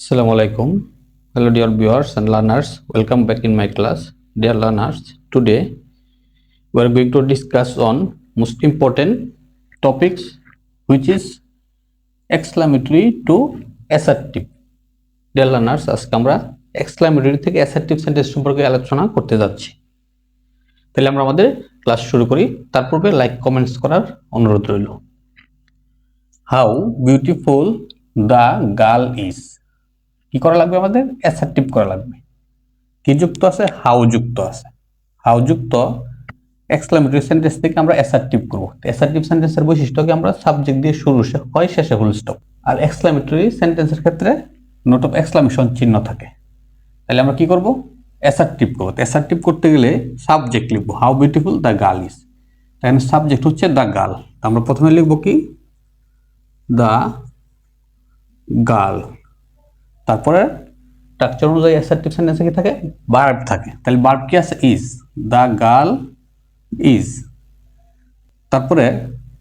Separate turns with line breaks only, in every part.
Assalamu alaikum. Hello, dear viewers and learners. Welcome back in my class. Dear learners, today we are going to discuss on most important topics, which is exclamatory to assertive. Dear learners, আজকে আমরা exclamatory থেকে assertive sentence সম্পর্কে আলোচনা করতে যাচ্ছি তাহলে আমরা আমাদের ক্লাস শুরু করি তার পূর্বে লাইক কমেন্টস করার অনুরোধ রইল how beautiful the girl is কি করা লাগবে আমাদের? অ্যাসার্টিভ করা লাগবে। কি যুক্ত আছে? হাউ যুক্ত আছে। হাউ যুক্ত এক্সক্লামেটরি সেন্টেন্স থেকে আমরা অ্যাসার্টিভ করব। অ্যাসার্টিভ সেন্টেন্সের বৈশিষ্ট্যকে আমরা সাবজেক্ট দিয়ে শুরু হয়, শেষে ফুল স্টপ আর এক্সক্লামেটরি সেন্টেন্সের ক্ষেত্রে নোট অফ এক্সক্লামেশন চিহ্ন থাকে। তাহলে আমরা কি করব? অ্যাসার্টিভ করব। অ্যাসার্টিভ করতে গেলে সাবজেক্ট লিখব। How beautiful the girl is এখানে সাবজেক্ট হচ্ছে দ্য গার্ল আমরা প্রথমে লিখব কি? দ্য গার্ল তারপরে স্ট্রাকচার অনুযায়ী অ্যাসার্টিভ সেন্টেন্সে কি থাকে? বার্ব থাকে। তাহলে বার্ব কি আছে? ইজ দ্য গার্ল ইজ তারপরে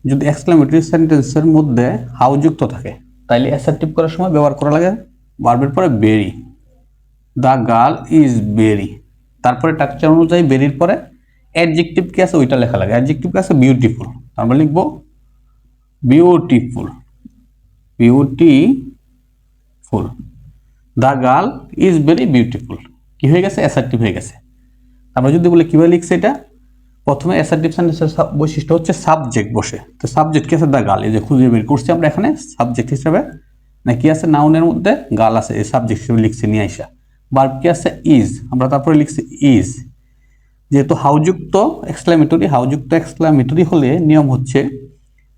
যদি এক্সক্লামেটরি সেন্টেন্সের মধ্যে হাউ যুক্ত থাকে, তাইলে অ্যাসার্টিভ করার সময় ব্যবহার করা লাগে। বার্বের পরে very the girl is very তারপরে স্ট্রাকচার অনুযায়ী বেরির পরে অ্যাডজেক্টিভ কি আছে? ওইটা লেখা লাগে। অ্যাডজেক্টিভ কি আছে? বিউটিফুল আমরা লিখব beautiful beautiful the girl is very beautiful কি হয়ে গেছে? অ্যাসার্টিভ হয়ে গেছে। আমরা যদি বলি, কীভাবে লিখছে এটা? প্রথমে অ্যাসার্টিভ সেন্টেন্সের বৈশিষ্ট্য হচ্ছে সাবজেক্ট বসে। তো সাবজেক্ট কি আছে? দ্য গার্ল এই যে খুঁজে বের করছি আমরা এখানে সাবজেক্ট হিসেবে। না, কি আছে? নাউনের মধ্যে গার্ল আছে। এই সাবজেক্ট হিসেবে লিখছি, নিয়ে আসা বার্ব কি আছে? ইজ আমরা তারপরে লিখছি ইজ যেহেতু হাউযুক্ত এক্সক্লামেটরি হাউযুক্ত এক্সক্লামেটরি হলে নিয়ম হচ্ছে,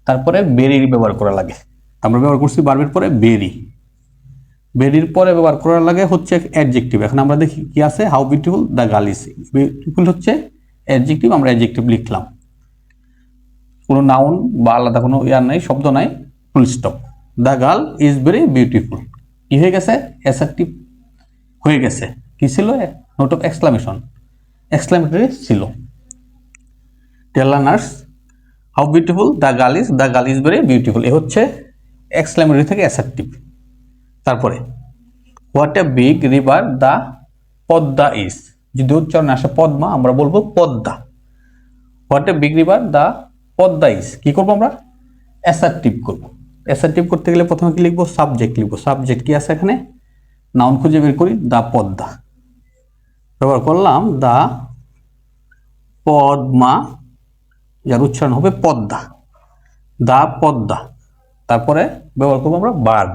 তারপরে বেরির ব্যবহার করা লাগে। আমরা ব্যবহার করছি বার্বের পরে বেরি বেরির পরে ব্যবহার করার লাগে হচ্ছে অ্যাডজেক্টিভ এখন আমরা দেখি কি আছে? How beautiful the girl is beautiful হচ্ছে অ্যাডজেক্টিভ আমরা অ্যাডজেক্টিভ লিখলাম। কোনো নাউন বা আলাদা কোনো ইয়ার নাই, শব্দ নাই full stop the girl is very beautiful কি হয়ে গেছে? অ্যাসার্টিভ হয়ে গেছে। কি ছিল? নোট অফ এক্সক্লামেশন এক্সক্লামেটরি ছিল। Tell learners how beautiful the girl is the girl is very beautiful এ হচ্ছে এক্সক্লামেটরি থেকে অ্যাসার্টিভ তারপরে what a big river the Padma is যদি উচ্চারণে আসে পদ্মা, আমরা বলব Padma. What a big river the Padma is কি করব আমরা? অ্যাসার্টিভ করব। অ্যাসার্টিভ করতে গেলে প্রথমে কি লিখব? সাবজেক্ট লিখব। সাবজেক্ট কি আছে এখানে? নাউন খুঁজে বের করি দা পদ্মা ব্যবহার করলাম দা পদ্মা যার উচ্চারণ হবে পদ্মা। দা পদ্মা তারপরে ব্যবহার করব আমরা বার্ব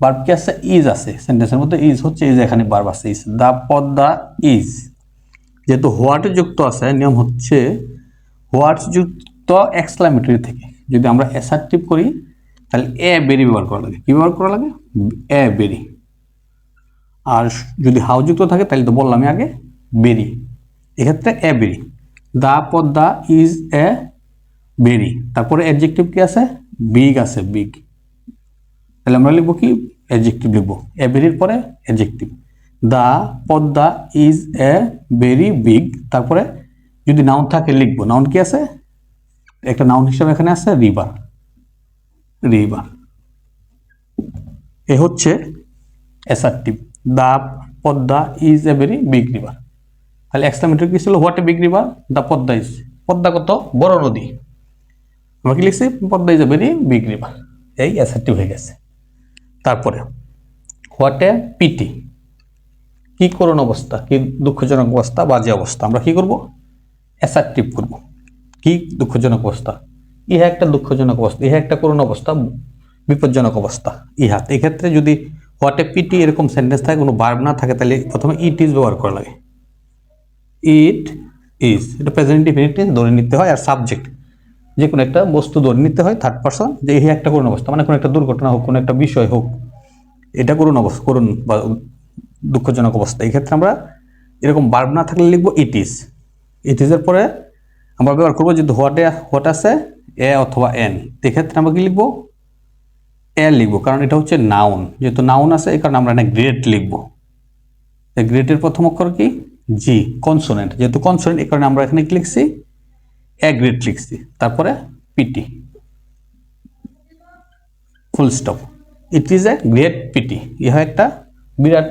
বার্ব কি আছে? ইজ আছে। সেন্টেন্সের মধ্যে ইজ হচ্ছে ইজ এখানে বার্ব আছে। ইজ দা পদ্মা ইজ যেহেতু হোয়াট যুক্ত আছে, নিয়ম হচ্ছে হোয়াট যুক্ত এক্সক্লামেটরি থেকে। যদি আমরা অ্যাসার্টিভ করি, তাহলে এ বেরি ব্যবহার করা লাগে। কি ব্যবহার করা লাগে? এ বেরি আর যদি হাউ যুক্ত থাকে, তাহলে তো বললাম আগে বেরি এক্ষেত্রে এ বেরি দা পদ্মা ইজ এ বেরি তারপরে অ্যাডজেক্টিভ কি আছে? বিগ আছে বিগ তাহলে আমরা লিখব কি? অ্যাডজেক্টিভ লিখব। এ বেরির পরে adjective the Padma is a very big তারপরে যদি নাউন থাকে লিখব। নাউন কি আছে? একটা নাউন হিসাবে এখানে আছে রিভার রিভার এ হচ্ছে assertive the Padma is a very big river তাহলে এক্সক্লামেটরি কি ছিল? What a big river the Padma is Padma কত? বড় নদী। আমরা কি লিখছি? Padma is a very big river এই অ্যাসার্টিভ হয়ে গেছে। তারপরে হোয়াট এ পিটি কি করুণ অবস্থা, কি দুঃখজনক অবস্থা, বাজে অবস্থা। আমরা কি করব? অ্যাসার্টিভ করব। কি দুঃখজনক অবস্থা? ইহা একটা দুঃখজনক অবস্থা, ইহা একটা করুণ অবস্থা, বিপজ্জনক অবস্থা ইহা। এক্ষেত্রে যদি হোয়াট এ পিটি এরকম সেন্টেন্স থাকে, কোনো বার্ব না থাকে, তাহলে প্রথমে ইট ইজ ব্যবহার করা লাগে। ইট ইজ এটা প্রেজেন্ট ধরে নিতে হয়, আর সাবজেক্ট যে কোনো একটা বস্তু ধরে নিতে হয় থার্ড পার্সন যে এই একটা করুণ অবস্থা মানে কোনো একটা দুর্ঘটনা হোক, কোনো একটা বিষয় হোক, এটা করুণ অবস্থা, করুণ বা দুঃখজনক অবস্থা। এই ক্ষেত্রে আমরা এরকম বার্ব না থাকলে লিখব ইট ইজ ইট ইজের পরে আমরা ব্যবহার করব যদি হোয়াট হোয়াট আছে এ অথবা এন এক্ষেত্রে আমরা কি লিখব? এ লিখব, কারণ এটা হচ্ছে নাউন যেহেতু নাউন আছে, এই কারণে আমরা এখানে গ্রেট লিখব। গ্রেটের প্রথম অক্ষর কি? জি কনসোনেন্ট যেহেতু কনসোনেন্ট এই কারণে আমরা এখানে কি লিখছি? এ গ্রেট লিখছি। তারপরে pity full stop it is a great pity ইহা একটা বিরাট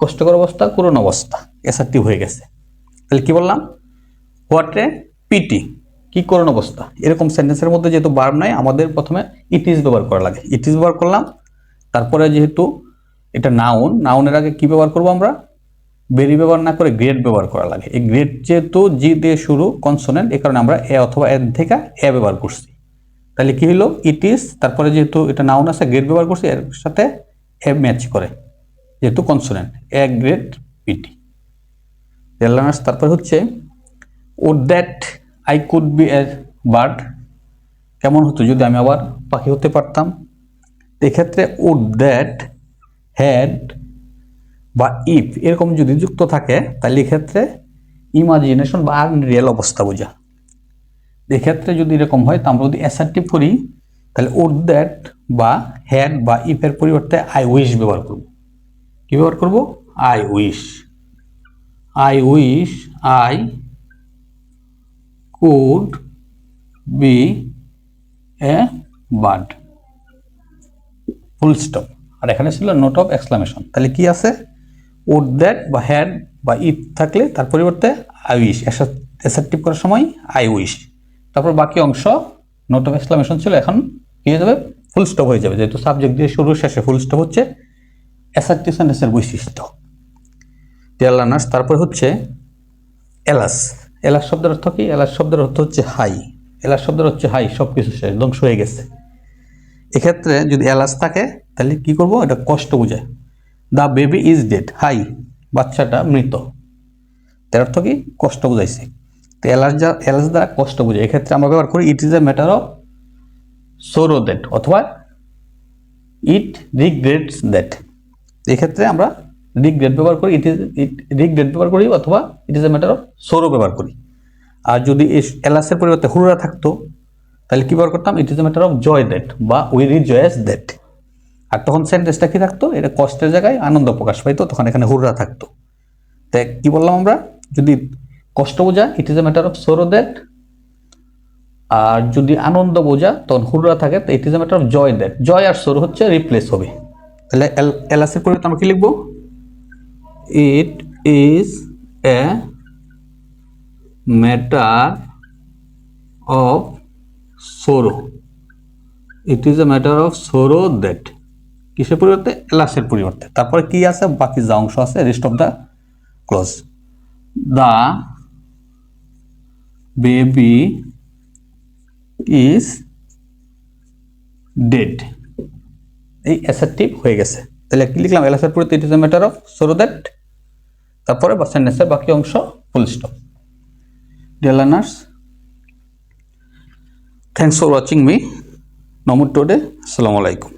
কষ্টকর অবস্থা করুণ অবস্থা। অ্যাসার্টিভ হয়ে গেছে। তাহলে কি বললাম? হোয়াট এ পিটি কি করুণ অবস্থা। এরকম সেন্টেন্সের মধ্যে যেহেতু বার্ব নাই, আমাদের প্রথমে ইট ইজ ব্যবহার করা লাগে। ইট ইজ ব্যবহার করলাম। তারপরে যেহেতু এটা নাউন নাউনের আগে কি ব্যবহার করব আমরা? বেরি ব্যবহার না করে গ্রেড ব্যবহার করা লাগে। এই গ্রেড যেহেতু জি দিয়ে শুরু কনসোনেন্ট এ কারণে আমরা এ অথবা এর থেকে এ ব্যবহার করছি। তাহলে কি হলো ইট ইজ তারপরে যেহেতু এটা নাউন আছে, গ্রেড ব্যবহার করছি, এর সাথে এ ম্যাচ করে, যেহেতু consonant a great pity learners তারপরে হচ্ছে would that I could be a bird কেমন হতো যদি আমি আবার পাখি হতে পারতাম? এক্ষেত্রে উড দ্যাট হ্যাড বা ইফ এরকম যদি যুক্ত থাকে, তাহলে এক্ষেত্রে ইমাজিনেশন বা আনরিয়েল অবস্থা বোঝা। এক্ষেত্রে যদি এরকম হয়, তা আমরা যদি অ্যাসার্টিভ করি, তাহলে উড দ্যাট বা হ্যাড বা ইফের পরিবর্তে আই উইশ ব্যবহার করব। কি ব্যবহার করব? I wish I wish I could be a bird full stop আর এখানে ছিল নোট অফ এক্সক্লামেশন তাহলে কি আছে? উড দ্যাট বা হ্যাড বা ইফ থাকলে তার পরিবর্তে আই উইশ অ্যাসার্টিভ করার সময় আই উইশ তারপর বাকি অংশ নোট অফ এক্সক্লামেশন ছিল, এখন কি হয়ে যাবে? ফুল স্টপ হয়ে যাবে। যেহেতু সাবজেক্ট দিয়ে শুরু, শেষে ফুল স্টপ হচ্ছে অ্যাসার্টিভ সেন্টেন্সের বৈশিষ্ট্য। ডিয়ার লার্নার্স তারপর হচ্ছে এলাস এলাস শব্দের অর্থ কি? এলাস শব্দের অর্থ হচ্ছে হাই এলাস শব্দের হচ্ছে হাই সব কিছু শেষ, ধ্বংস হয়ে গেছে। এক্ষেত্রে যদি এলাস থাকে, তাহলে কি করব? এটা কষ্ট বোঝায়। দ্য বেবি ইজ ডেড হাই, বাচ্চাটা মৃত। তার অর্থ কি? কষ্ট বুঝাইছে। তো এলাস এলাস দ্বারা কষ্ট বোঝায় এক্ষেত্রে আমরা ব্যবহার করি it is a matter of sorrow that অথবা ইট রিগ্রেটস দ্যাট এক্ষেত্রে আমরা রিগ্রেট ব্যবহার করি ইট ইজ ইট রিগ্রেট ব্যবহার করি, অথবা it is a matter of sorrow ব্যবহার করি। আর যদি এলাসের পরিবর্তে হুররা থাকতো, তাহলে কী ব্যবহার করতাম? It is a matter of joy that বা উই রিজয়েস দ্যাট আর তখন সেন্টেন্সটা কি থাকতো, এটা কষ্টের জায়গায় আনন্দ প্রকাশ পাইতো, তখন এখানে হুররা থাকতো। তাই কি বললাম আমরা? যদি কষ্ট বোঝা it is a matter of sorrow that আর যদি আনন্দ বোঝা, তখন হুররা থাকে, তো it is a matter of joy that joy R sorrow হচ্ছে রিপ্লেস হবে। তাহলে এলাসের পরিবর্তে আমরা কি লিখব? It is a matter of sorrow it is a matter of sorrow that কিসের পরিবর্তে? এলাসের পরিবর্তে। তারপরে কি আছে? বাকি যা অংশ আছে rest of the clause the baby is dead এই অ্যাসার্টিভ হয়ে গেছে। তাহলে কি লিখলাম? এলাসের পরিবর্তে it is a matter of sorrow that তারপরে বা সেন্টেন্সের বাকি অংশ full stop dear learners thanks for watching me নমুর today আসসালামু আলাইকুম